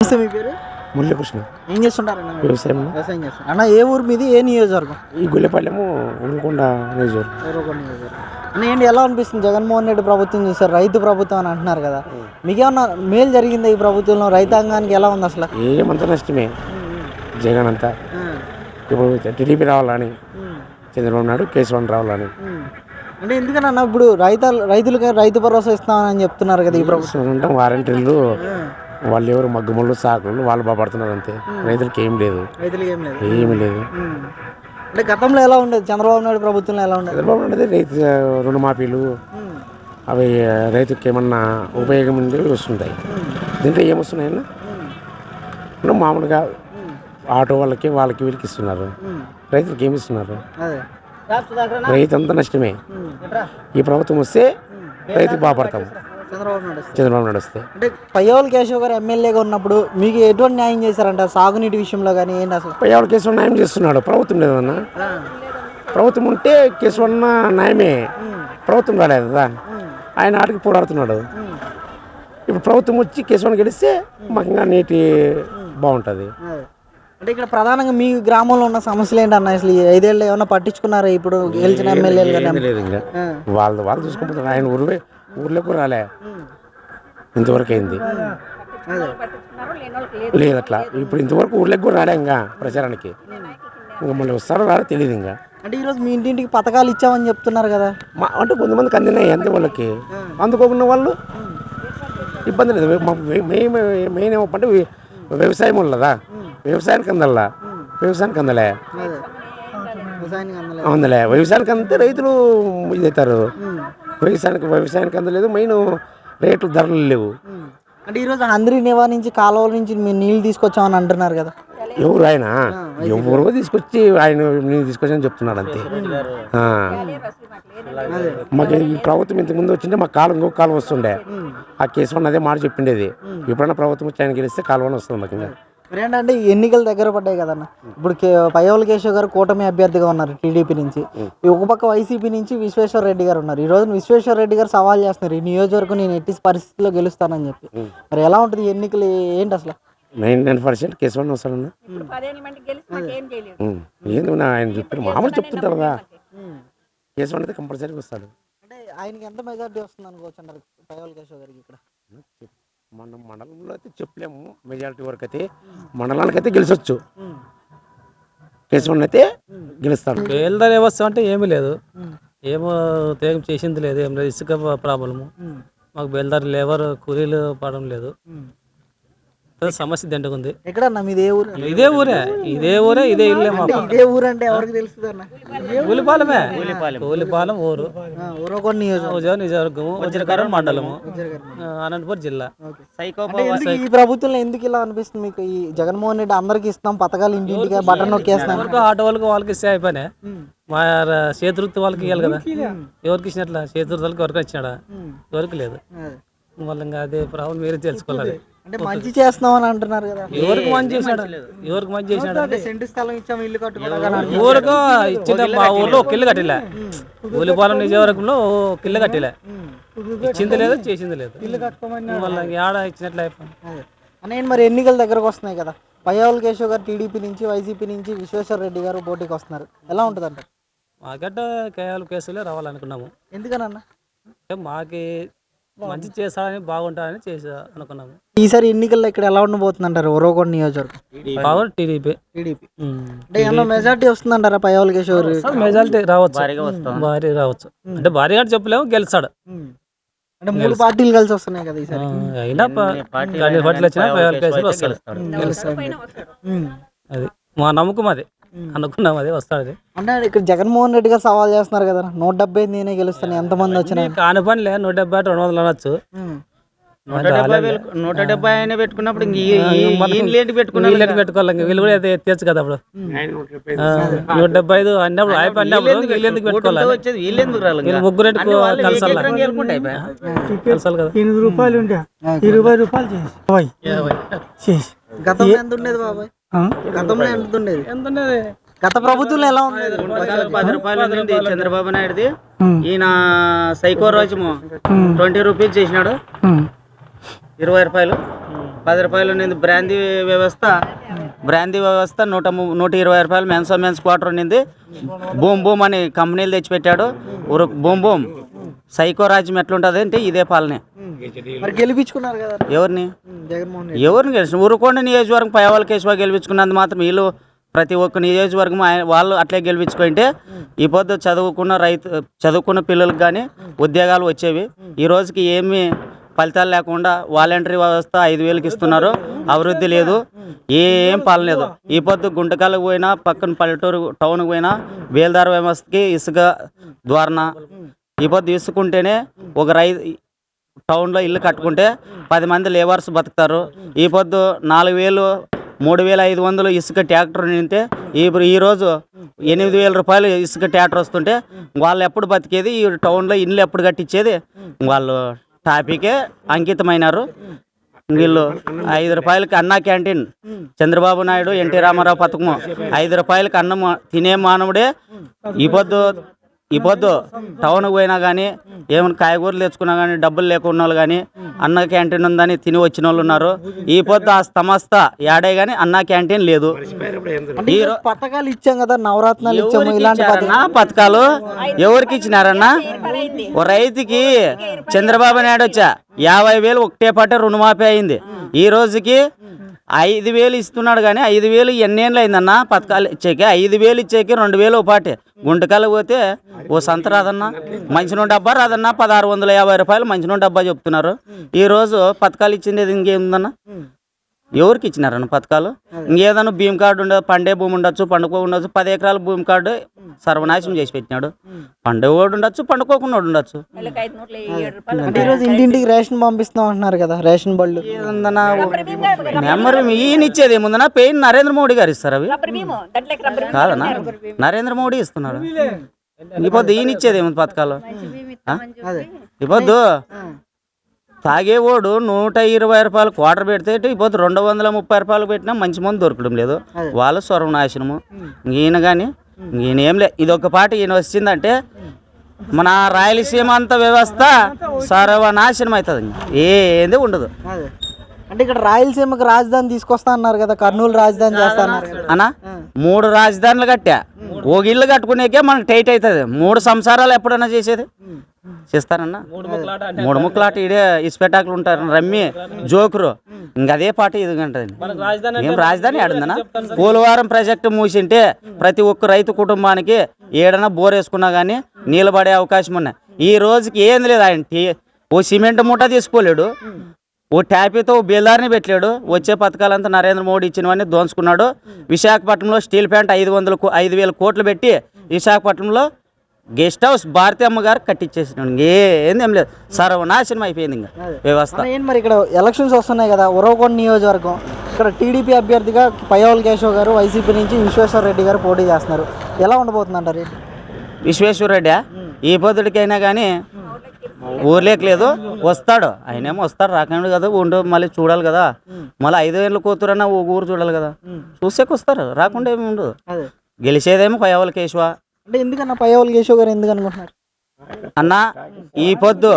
నమస్తే మీ పేరు? మురళీకృష్ణ. ఏం చేస్తుంటారన్న మీరు? వ్యవసాయం. వ్యవసాయం చేస్తారు? అన్న ఏ ఊరు మీది? ఏ నియోజకవర్గం? ఈ గుల్లెపల్లెము ఉనుకొండ నియోజకవర్గం. నియోజకవర్గం. అన్న ఏంటి ఎలా అనిపిస్తుంది? జగన్మోహన్ రెడ్డి ప్రభుత్వం చూస్తారు రైతు ప్రభుత్వం అని అంటున్నారు కదా. మీకేమన్నా మేలు జరిగిందా ఈ ప్రభుత్వంలో? రైతాంగానికి ఎలా ఉంది అసలు? ఏమంతా నష్టమే. జగన్ అంతా. ఇప్పుడు టీడీపీ రావాలని చంద్రబాబు నాయుడు కేశవన్ రావాలని. అంటే ఎందుకన్నా ఇప్పుడు రైతు రైతులకి రైతు భరోసా ఇస్తామని చెప్తున్నారు కదా ఈ ప్రభుత్వం. ఉంటాం వారంటీలు వాళ్ళు ఎవరు మగ్గుమళ్ళు సాకులు వాళ్ళు బాగుపడుతున్నారు అంతే. రైతులకి ఏం లేదు. రైతులకి ఏం లేదు. ఏమీ లేదు. అంటే గతంలో ఎలా ఉండేది? చంద్రబాబు నాయుడు ప్రభుత్వంలో ఎలా ఉండేది? చంద్రబాబు నాయుడు రైతు రుణమాఫీలు. అవి రైతుకి ఏమన్నా ఉపయోగం ఉండేవి వస్తుంటాయి. దీంట్లో ఏమొస్తున్నాయన్నా మామూలుగా ఆటో వాళ్ళకి వాళ్ళకి వీళ్ళకి ఇస్తున్నారు. రైతులకి ఏమి ఇస్తున్నారు? రైతు అంతా నష్టమే. ఈ ప్రభుత్వం వస్తే రైతుకు బాగుపడతాము చంద్రబాబు వస్తే? అంటే పయ్యవల్ కేశవ్ గారు ఎమ్మెల్యేగా ఉన్నప్పుడు మీకు ఎటువంటి న్యాయం చేశారంట? సాగునీటి విషయంలో కానీ ఏంటి అసలు? ఎవరు కేసు న్యాయం చేస్తున్నాడు. ప్రభుత్వం లేదన్న ప్రభుత్వం ఉంటే కేసు ఉన్న న్యాయమే ప్రభుత్వం రాలేదు కదా. ఆయన ఆడికి పోరాడుతున్నాడు. ఇప్పుడు ప్రభుత్వం వచ్చి కేశవన్ గెలిస్తే మాకు ఇంకా నీటి బాగుంటుంది. అంటే ఇక్కడ ప్రధానంగా మీ గ్రామంలో ఉన్న సమస్యలు ఏంటన్న అసలు ఈ ఐదేళ్ళు ఏమన్నా పట్టించుకున్నారా? ఇప్పుడు గెలిచిన ఎమ్మెల్యేలు కానీ లేదు ఇంకా. వాళ్ళు వాళ్ళు చూసుకుంటారు ఆయన ఊరు ఊర్లోకి రాలే. ఇంతవరకు అయింది. లేదు అట్లా ఇప్పుడు ఇంతవరకు ఊర్లోకి కూడా రాలే ఇంకా ప్రచారానికి. ఇంకా మళ్ళీ వస్తారో రాడో తెలియదు ఇంకా. అంటే ఈరోజు మీ ఇంటింటికి పథకాలు ఇచ్చామని చెప్తున్నారు కదా. మా అంటే కొంతమందికి అందినాయి అంతే వాళ్ళకి. అందుకోకుండా వాళ్ళు ఇబ్బంది లేదు. మాకు మెయిన్ మెయిన్ ఏమంటే వ్యవసాయం వాళ్ళదా వ్యవసాయానికి అందల్లా? వ్యవసాయానికి అందలే. అందలే. వ్యవసాయానికి అంతే రైతులు ఇదవుతారు వ్యవసాయానికి వ్యవసాయానికి అందలేదు మెయిన్ రేట్లు ధరలు లేవు. అంటే ఈరోజు అందరి నివా నుంచి కాలువల నుంచి మీరు నీళ్ళు తీసుకొచ్చామని అంటున్నారు కదా. ఎవరు ఆయన? ఎవరో తీసుకొచ్చి ఆయన నేను తీసుకొచ్చి చెప్తున్నాడు అంతే. మాకు ఈ ప్రభుత్వం ఇంతకు ముందు వచ్చింటే మాకు కాలం ఇంకొక కాలం వస్తుండే. ఆ కేసు అదే మాట చెప్పిండేది. ఎప్పుడైనా ప్రభుత్వం వచ్చి ఆయన గెలిస్తే కాలువని వస్తుంది మాకు ఇంకా. ఏంటంటే ఈ ఎన్నికలు దగ్గర పడ్డాయి కదన్న. ఇప్పుడు కే పయ్యవల కేశవ్ గారు కూటమి అభ్యర్థిగా ఉన్నారు టీడీపీ నుంచి. ఈ ఒక పక్క వైసీపీ నుంచి విశ్వేశ్వర రెడ్డి గారు ఉన్నారు. ఈ రోజు విశ్వేశ్వర రెడ్డి గారు సవాల్ చేస్తున్నారు. ఈ నియోజకవర్గం నేను ఎట్టి పరిస్థితుల్లో గెలుస్తానని చెప్పి. మరి ఎలా ఉంటుంది ఎన్నికలు? ఏంటి అసలు? Nine nine percent Keshavan. ఏంది ఆయన చెప్పారు మామూలు చెప్తుంటారు కదా. కేశవన్ అయితే కంపల్సరీగా వస్తాడు. అంటే ఆయనకి ఎంత మెజార్టీ వస్తుంది అనుకోవచ్చు అంటారు పయ్యవల కేశవ్ గారికి ఇక్కడ? మన మండలంలో అయితే చెప్పలేము. మెజారిటీ వరకు అయితే మండలానికి అయితే గెలిచొచ్చు. కేశవన్ అయితే గెలుస్తాడు. బేల్దార్ వ్యవస్థ అంటే ఏమీ లేదు. ఏమో తేగం చేసింది లేదు. ఏం లేదు. ఇసుక ప్రాబ్లము. మాకు బేల్దార్ లేబర్ కూలీలు పడడం లేదు. సమస్య దండకుంది. ఎక్కడన్నా మీది ఏ ఊరు? ఇదే ఊరే ఇదే ఊరే ఇదే ఇల్లే మాకు. ఇదే ఊరు అంటే ఎవరికి తెలుస్తుంది అన్న? కూలిపాలమే కూలిపాలెం ఊరు. ఊరకొండ నియోజకవర్గం. ఉద్యోగ నియోజకవర్గము వజ్రకారం మండలము. అనంతపురం జిల్లా. ఈ ప్రభుత్వంలో ఎందుకు ఇలా అనిపిస్తుంది మీకు? ఈ జగన్మోహన్ రెడ్డి అందరికి ఇస్తాం పథకాలు ఇంటింటిగా బటన్ నొక్కేస్తాం ఎవరికి ఆటో వాళ్ళకి వాళ్ళకి ఇస్తే అయిపోయినా మా చేతివృత్తి వాళ్ళకి ఇవ్వాలి కదా. ఎవరికి ఇచ్చినట్లా? చేతివృత్తి వాళ్ళకి ఎవరికి ఇచ్చినాడా? ఎవరికి లేదు. మళ్ళీ ఇంకా అదే ప్రాబ్లం మీరే తెలుసుకోవాలి. అంటే మంచి చేస్తున్నాం అని అంటున్నారు కదా. ఎవరికి మంచి చేసినాడు ఎవరికి మంచి చేసినాడు అంటే సెంటు స్థలం ఇచ్చాము ఇల్లు కట్టుకోవడానికి ఊరికి ఇచ్చిన మా ఊర్లో ఒక ఇల్లు కట్టిలే. ఊలిపాలెం నియోజకవర్గంలో ఒక ఇల్లు కట్టిలే. ఇచ్చింది లేదు చేసింది లేదు. ఇల్లు కట్టుకోమని మళ్ళీ ఏడ ఇచ్చినట్లు అయిపోయింది. నేను మరి ఎన్నికల దగ్గరకు వస్తున్నాయి కదా? పయ్యావుల కేశవ్ గారు టీడీపీ నుంచి వైసీపీ నుంచి విశ్వేశ్వర రెడ్డి గారు పోటీకి వస్తున్నారు. ఎలా ఉంటుంది అంటారు మాకట్ట కేవలం కేసులే రావాలనుకున్నాము. ఎందుకనన్నా? అంటే మాకి మంచి చేస్తాడని బాగుంటాడని చేసా అనుకున్నాము. ఈసారి ఎన్నికల్లో ఇక్కడ ఎలా ఉండబోతుంది అంటారు ఉరవకొండ నియోజకవర్గం పవర్ టీడీపీ. టీడీపీ. అంటే ఏమన్నా మెజార్టీ వస్తుందంటారా పయ్యావుల గారు? మెజారిటీ రావచ్చు. భారీ రావచ్చు. అంటే భారీగా చెప్పలేము గెలిచాడు అంటే మూడు పార్టీలు కలిసి వస్తున్నాయి కదా ఈసారి. అయినా ప- అన్ని పట్లు వచ్చినా వస్తాడు. అది మా నమ్మకం అది. అనుకున్నాం అది వస్తాడు అది. అంటే ఇక్కడ జగన్మోహన్ రెడ్డి గారు సవాల్ చేస్తున్నారు కదా నూట డెబ్బై ఐదు నేనే గెలుస్తాను ఎంతమంది వచ్చినా కాని పనిలే నూట డెబ్బై రెండు వందలు అనొచ్చు. నూట డెబ్బై నూట డెబ్బై ఆయన పెట్టుకున్నప్పుడు ఇంక ఈ- ఈ- ఈయన లేటి పెట్టుకున్నారు పెట్టుకోవాలి వీళ్ళు కూడా అయితే ఎత్తచ్చు కదా అప్పుడు. నూట డెబ్బై ఐదు. అన్నప్పుడు అయిపోయి అన్నప్పుడు వీళ్ళు ఎందుకు పెట్టుకోవాలి? వీళ్ళు ముగ్గురు కలసాలి. కలసాలి కదా. ఎనిమిది రూపాయలు ఉండే. ఇరవై రూపాయలు చేసి. యాభై. చేసి. గతంలో ఎంత ఉండేది బాబాయ్? గతంలో ఎంత ఉండేది? ఎంత ఉన్నది గత ప్రభుత్వంలో ఎలా ఉండేది? పది- రూపాయలు ఉంది చంద్రబాబు నాయుడుది. ఈయన సైకో రోజు ట్వంటీ రూపీస్ చేసినాడు. ఇరవై రూపాయలు. పది రూపాయలు నింది బ్రాందీ వ్యవస్థ బ్రాందీ వ్యవస్థ నూట నూట ఇరవై రూపాయలు మెన్స్ మెన్స్ క్వార్టర్ నింది బూమ్ బూమ్ అని కంపెనీలు తెచ్చిపెట్టాడు. ఉరు బూమ్ బూమ్. సైకో రాజ్యం ఎట్లుంటుంది అంటే ఇదే పాలనే. మరి గెలిపించుకున్నారు కదా. ఎవరిని? ఉమ్, జగన్మోహన్ రెడ్డి. ఎవరిని గెలిచిన? ఊరుకోండి నియోజకవర్గం పైవాళ్ళ కేశవ గెలిపించుకున్నంత మాత్రం వీళ్ళు ప్రతి ఒక్క నియోజకవర్గం ఆయన వాళ్ళు అట్లే గెలిపించుకుంటే ఈ పొద్దు చదువుకున్న రైతు చదువుకున్న పిల్లలకు కానీ ఉద్యోగాలు వచ్చేవి. ఈ రోజుకి ఏమీ ఫలితాలు లేకుండా వాలంటరీ వ్యవస్థ ఐదు వేలకు ఇస్తున్నారు. అభివృద్ధి లేదు. ఏం పాలన లేదు. ఈ పొద్దు గుంటకాలకు పోయినా పక్కన పల్లెటూరు టౌన్కి పోయినా బేల్దార వ్యవస్థకి ఇసుక ద్వారణ ఈ పొద్దు ఇసుకుంటేనే ఒక రైతు టౌన్లో ఇల్లు కట్టుకుంటే పది మంది లేబర్స్ బతుకుతారు. ఈ పొద్దు నాలుగు వేలు మూడు వేల ఐదు వందలు ఇసుక ట్రాక్టర్ నింటే ఇప్పుడు ఈరోజు ఎనిమిది వేల రూపాయలు ఇసుక ట్రాక్టర్ వస్తుంటే వాళ్ళు ఎప్పుడు బతికేది? ఈ టౌన్లో ఇల్లు ఎప్పుడు కట్టించేది? వాళ్ళు టాపికే అంకితమైనారు. వీళ్ళు ఐదు రూపాయలకి అన్నా క్యాంటీన్. చంద్రబాబు నాయుడు ఎన్టీ రామారావు పథకము ఐదు రూపాయలకి అన్నం తినే మానవుడే. ఈ పొద్దు ఈ పొద్దు టౌన్కి పోయినా కానీ ఏమైనా కాయగూరలు తెచ్చుకున్నా కానీ డబ్బులు లేకున్న వాళ్ళు కానీ అన్న క్యాంటీన్ ఉందని తిని వచ్చిన వాళ్ళు ఉన్నారు. ఈ పొద్దు ఆ సమస్త యాడే కానీ అన్న క్యాంటీన్ లేదు. ఈ పథకాలు ఇచ్చాం కదా నవరత్నాలు ఇచ్చాము ఎవరికి ఇలాంటి ఇచ్చారన్నా పథకాలు? ఎవరికి ఇచ్చినారన్నా? ఓ రైతుకి చంద్రబాబు నాయుడు వచ్చా. యాభై వేలు ఒకటే పాటే రుణమాఫీ అయింది. ఈ రోజుకి ఐదు వేలు ఇస్తున్నాడు కానీ ఐదు వేలు ఎన్నేళ్ళు అయిందన్న పథకాలు ఇచ్చేకి. ఐదు వేలు ఇచ్చేకి రెండు వేలు ఒక పాటే. గుంటకాలు పోతే ఓ సంత రాదన్నా మంచి డబ్బా రాదన్నా పదహారు వందల యాభై రూపాయలు మంచి డబ్బా చెప్తున్నారు. ఈరోజు పథకాలు ఇచ్చింది ఇంకేముందన్న? ఎవరికి ఇచ్చినారన్న పథకాలు? ఇంకేదన్నా భీమ్ కార్డు ఉండదు పండే భూమి ఉండొచ్చు పండుకో ఉండొచ్చు పది ఎకరాల భూమి కార్డు సర్వనాశనం చేసి పెట్టినాడు. పండుగోడు ఉండొచ్చు పండుకోకుండా ఉండొచ్చు. ఈరోజు ఇంటింటికి రేషన్ పంపిస్తాం అంటున్నారు కదా రేషన్ బళ్ళు. నెంబర్ ఈయన ఇచ్చేది ఏముందన్నా? పెయిన్ నరేంద్ర మోడీ గారు ఇస్తారు అవి. కాదన్నా? నరేంద్ర మోడీ ఇస్తున్నాడు. పొద్దు ఈయన ఇచ్చేది ఏముంది పథకాలు? ఆ? తాగేవాడు నూట ఇరవై రూపాయలు క్వార్టర్ పెడితే పొద్దు రెండు వందల ముప్పై రూపాయలు పెట్టినా మంచి మంది దొరకడం లేదు. వాళ్ళ సర్వనాశనము ఈయన కానీ ఈయన ఏం లే ఇది ఒక పాట ఈయన వచ్చిందంటే మన రాయలసీమ అంత వ్యవస్థ సర్వనాశనం అవుతుంది ఏంది ఉండదు. అంటే ఇక్కడ రాయలసీమకి రాజధాని తీసుకొస్తా అన్నారు కదా కర్నూలు రాజధాని చేస్తా అన్నారు కదా. అన్నా? మూడు రాజధానులు కట్టా. ఒక ఇల్లు కట్టుకునేకే మనకు టైట్ అవుతుంది మూడు సంసారాలు ఎప్పుడైనా చేసేది? చేస్తారన్నా మూడు ముక్కలాట ఇడే ఇస్పెటాకులు ఉంటారు. రమ్మి జోకురు. ఇంక అదే పాట ఇది ఉంటుంది ఏం రాజధాని ఆడిందనా పోలవరం ప్రాజెక్టు మూసింటే ప్రతి ఒక్క రైతు కుటుంబానికి ఏడన్నా బోర్ వేసుకున్నా కానీ నీళ్ళు పడే అవకాశం ఉన్నాయి. ఈ రోజుకి ఏంది లేదు ఆయన ఓ సిమెంట్ మూట తీసుకోలేడు. ఓ ట్యాపీతో ఓ బేల్దారిని పెట్టలేడు. వచ్చే పథకాలంతా నరేంద్ర మోడీ ఇచ్చినవన్నీ దోచుకున్నాడు విశాఖపట్నంలో స్టీల్ ప్లాంట్ ఐదు వందల ఐదు వేల కోట్లు పెట్టి విశాఖపట్నంలో గెస్ట్ హౌస్ భారతి అమ్మ గారు కట్టించేసినాడు ఏంది ఏం లేదు. సర్వనాశనం అయిపోయింది ఇంకా. వ్యవస్థ. ఏంటి మరి ఇక్కడ ఎలక్షన్స్ వస్తున్నాయి కదా ఉరవకొండ నియోజకవర్గం. ఇక్కడ టీడీపీ అభ్యర్థిగా పయ్యవల్ కేశవ్ గారు వైసీపీ నుంచి విశ్వేశ్వర రెడ్డి గారు పోటీ చేస్తున్నారు. ఎలా ఉండబోతుంది అంటారు ఏంటి విశ్వేశ్వర రెడ్డి? ఈ పొద్దుడికైనా కానీ ఊర్లేక లేదు వస్తాడు. ఆయనేమో వస్తాడు. రాకండు కదా ఉండు మళ్ళీ చూడాలి కదా. మళ్ళీ ఐదు ఏళ్ళు కూతురన్నా ఊరు చూడాలి కదా. చూసేకి వస్తారు రాకుండా ఏమి ఉండదు గెలిచేదేమో పయ్యవల కేశవ. అంటే ఎందుకన్నా పయ్యవల్ కేశవ్ గారు ఎందుకు అనుకుంటున్నారు? అన్న ఈ పొద్దు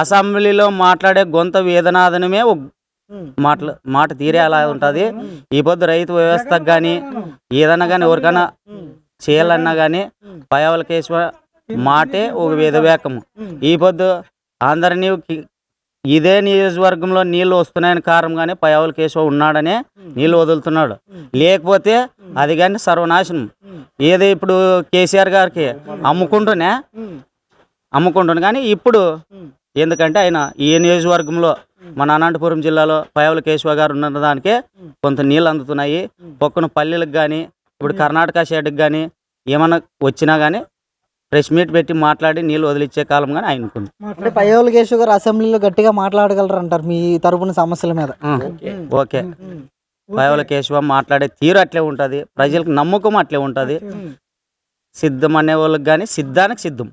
అసెంబ్లీలో మాట్లాడే గొంత వేదనాదనమే మాటలు మాట తీరే అలా ఉంటుంది. ఈ పొద్దు రైతు వ్యవస్థకు కానీ ఏదన్నా కానీ ఎవరికైనా చేయాలన్నా కానీ పయావల కేశవ మాటే ఒక వేదవేకము ఈ పొద్దు అందరినీ ఇదే నియోజకవర్గంలో నీళ్ళు వస్తున్నాయని కారణంగానే పయావల కేశవ ఉన్నాడనే నీళ్ళు వదులుతున్నాడు. లేకపోతే అది కానీ సర్వనాశనం. ఏదో ఇప్పుడు కేసీఆర్ గారికి అమ్ముకుంటూనే అమ్ముకుంటాను కానీ ఇప్పుడు ఎందుకంటే ఆయన ఈ నియోజకవర్గంలో మన అనంతపురం జిల్లాలో పయవల కేశవ గారు ఉన్న దానికే కొంత నీళ్ళు అందుతున్నాయి. పక్కన పల్లెలకు కానీ ఇప్పుడు కర్ణాటక సైడ్కి కానీ ఏమన్నా వచ్చినా కానీ ప్రెస్ మీట్ పెట్టి మాట్లాడి నీళ్ళు వదిలిచ్చే కాలం కానీ ఆయనకుంది. అంటే కేశవ్ గారు అసెంబ్లీలో గట్టిగా మాట్లాడగలరు అంటారు మీ తరపున సమస్యల మీద. ఓకే. పయవల కేశవ మాట్లాడే తీరు అట్లే ఉంటుంది ప్రజలకు నమ్మకం అట్లే ఉంటుంది. సిద్ధం అనే వాళ్ళకి కానీ సిద్ధానికి సిద్ధం.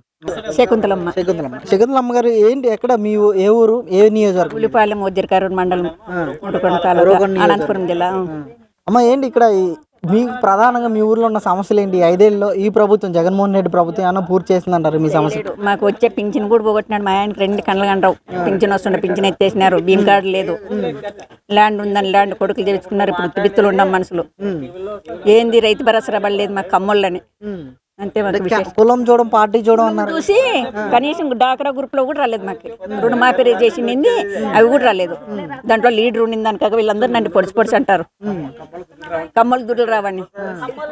శకుంతలమ్మ. శకుంతలమ్మ. శకుంతలమ్మ గారు ఏంటి ఎక్కడ మీ ఏ ఊరు ఏ నియోజకవర్గం? ఉల్లిపాలెం ఉద్దిరకారు మండలం అనంతపురం జిల్లా. అమ్మ ఏంటి ఇక్కడ ఈ మీకు ప్రధానంగా మీ ఊర్లో ఉన్న సమస్యలు ఏంటి ఐదేళ్ళలో ఈ ప్రభుత్వం జగన్మోహన్ రెడ్డి ప్రభుత్వం ఏమైనా పూర్తి చేసిందంటారు మీ సమస్య. మాకు వచ్చే పింఛన్ కూడా పోగొట్టినాడు. మా ఆయనకి రెండు కళ్ళ కంటావు పింఛన్ వస్తుండే పింఛన్ ఎత్తేసినారు. బియ్యం కార్డు లేదు. ల్యాండ్ ఉందని ల్యాండ్ కొడుకులు తెచ్చుకున్నారు ఇప్పుడు బిత్తులు ఉన్నాం మనుషులు. ఏంది రైతు భరోసా పడలేదు మాకు కమ్మోళ్ళని. అంతే కులం చూడడం పార్టీ చూడడం అన్నారు. చూసి కనీసం డాక్రా గ్రూప్లో కూడా రాలేదు మాకు. రుణమాఫీ చేసింది అవి కూడా రాలేదు. దాంట్లో లీడర్ ఉండింది దానికాక వీళ్ళందరూ నన్ను పొడిచి పొడిచి అంటారు. కమ్మలు దుడ్లు రావని.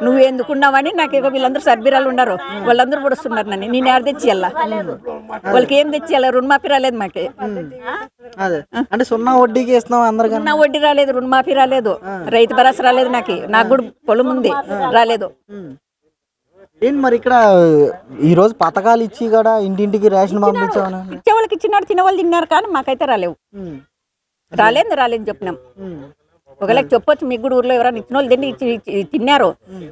నువ్వు ఎందుకున్నావని నాకు ఇక వీళ్ళందరూ సర్బీరాలు ఉన్నారు. వాళ్ళందరూ పొడుస్తున్నారు నన్ను. నేను ఎవరు తెచ్చియాలా వాళ్ళకి ఏం తెచ్చియాలా రుణమాఫీ రాలేదు మాకు. అంటే సున్నా వడ్డీకి ఇస్తున్నాం అందరికన్నా? నా వడ్డీ రాలేదు రుణమాఫీ రాలేదు. రైతు భరోసా రాలేదు నాకు. నాకు కూడా పొలం ఉంది. రాలేదు. ఏంటి మరి ఇక్కడ ఈ రోజు పథకాలు ఇచ్చి కూడా ఇంటింటికి రేషన్ పంపించామని? ఇచ్చే వాళ్ళకి ఇచ్చినారు తినే వాళ్ళు తిన్నారు కానీ మాకైతే రాలేవు. రాలేదు రాలేదు చెప్పినాం. ఒకవేళ చెప్పొచ్చు మీకు కూడా ఊర్లో ఎవరైనా ఇచ్చిన వాళ్ళు తిండి తిన్నారు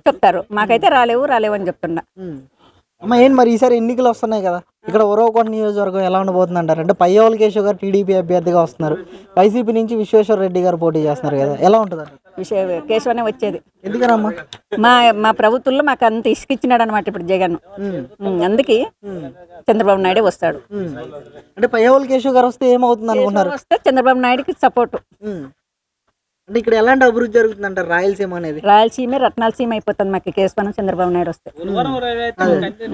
చెప్తారు. మాకైతే రాలేవు రాలేవు అని చెప్తున్నా. అమ్మ ఏం మరి ఈసారి ఎన్నికలు వస్తున్నాయి కదా? ఇక్కడ ఉరవకొండ నియోజకవర్గం ఎలా ఉండబోతుంది అంటారు అంటే పయ్యవల్ కేశవ్ గారు టీడీపీ అభ్యర్థిగా వస్తున్నారు. వైసీపీ నుంచి విశ్వేశ్వర రెడ్డి గారు పోటీ చేస్తున్నారు కదా. ఎలా ఉంటుంది విషయ కేశవనే వచ్చేది. ఎందుకనమ్మా? మా మా ప్రభుత్వంలో మాకు అంత ఇసుకిచ్చినాడు అనమాట ఇప్పుడు జగన్. అందుకే చంద్రబాబు నాయుడే వస్తాడు. అంటే పయ్యవల్ కేశవ్ గారు వస్తే ఏమవుతుంది అనుకుంటున్నారు వస్తే చంద్రబాబు నాయుడుకి సపోర్ట్. అంటే ఇక్కడ ఎలాంటి అభివృద్ధి జరుగుతుంది అంటారు రాయలసీమ అనేది? రాయలసీమ రత్నాలసీమ అయిపోతుంది మాకు. కేశవనం చంద్రబాబు నాయుడు వస్తే.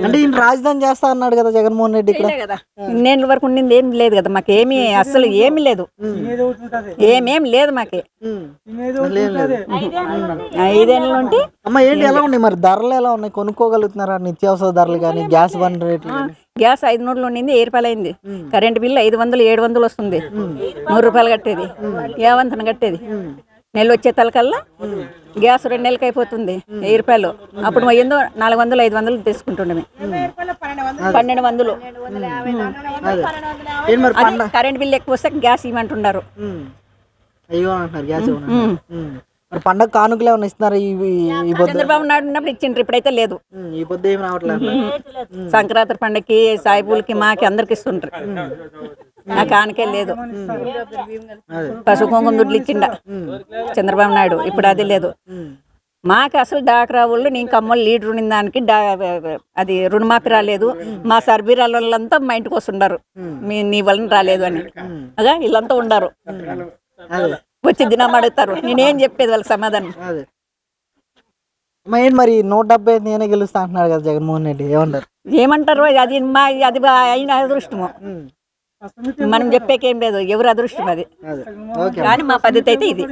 అంటే ఈయన రాజధాని చేస్తా అన్నాడు కదా జగన్మోహన్ రెడ్డి ఇక్కడ. కదా. ఇన్నేళ్ళ వరకు ఉండింది ఏం లేదు కదా మాకు. ఏమీ అసలు ఏమీ లేదు. ఏమేం లేదు మాకు. లేదు, లేదు. ఐదేళ్ళ నుండి అమ్మ ఏంటి ఎలా ఉన్నాయి? మరి ధరలు ఎలా ఉన్నాయి? కొనుక్కోగలుగుతున్నారా నిత్యావసర ధరలు కానీ గ్యాస్ బండ్ రేట్లు కానీ? గ్యాస్ ఐదు నూరులు ఉండింది ఏ రూపాయలు అయింది కరెంట్ బిల్లు ఐదు వందలు ఏడు వందలు వస్తుంది. నూరు రూపాయలు కట్టేది. ఏవంతన కట్టేది. నెల వచ్చే తలకల్లా గ్యాస్ రెండు నెలలకి అయిపోతుంది వెయ్యి రూపాయలు అప్పుడు ఏందో నాలుగు వందలు ఐదు వందలు తీసుకుంటుండే పన్నెండు వందలు కరెంట్ బిల్లు ఎక్కువ వస్తే గ్యాస్ ఇవ్వమంటున్నారు. మరి పండగ కానుకలు ఏమైనా ఇస్తున్నారు ఈ ఈ- ఈ పొద్దు చంద్రబాబు నాయుడు ఉన్నప్పుడు ఇచ్చిండ్రు ఇప్పుడైతే లేదు. ఉమ్, ఈ పొద్దు రావట్లేదు. సంక్రాంతి పండగకి సాయిబులకి మాకి అందరికి ఇస్తుండ్రు. నాకు ఆనకే లేదు. పసుపు కుంకుమ దుడ్లు ఇచ్చిండ? చంద్రబాబు నాయుడు ఇప్పుడు అది లేదు. మాకు అసలు డాక్రా వాళ్ళు నేను కమ్మలు లీడర్ ఉన్న దానికి డా అది రుణమాఫీ రాలేదు. మా సర్బీరాల వాళ్ళంతా మా ఇంటికి వస్తుండారు మీ నీ వలన రాలేదు అని. అగా వీళ్ళంతా ఉండారు. అదే. వచ్చి దినం అడుగుతారు. నేనేం చెప్పేది వాళ్ళకి సమాధానం? ఏంటి మరి నూట డెబ్బై ఐదు నేనే గెలుస్తా అంటున్నాడు కదా జగన్మోహన్ రెడ్డి. ఏమంటారు? ఏమంటారు? అది మా అది అయిన అదృష్టము. మనం చెప్పేకేం లేదు. ఎవరు అదృష్టం అది. కానీ మా పద్ధతి అయితే ఇది.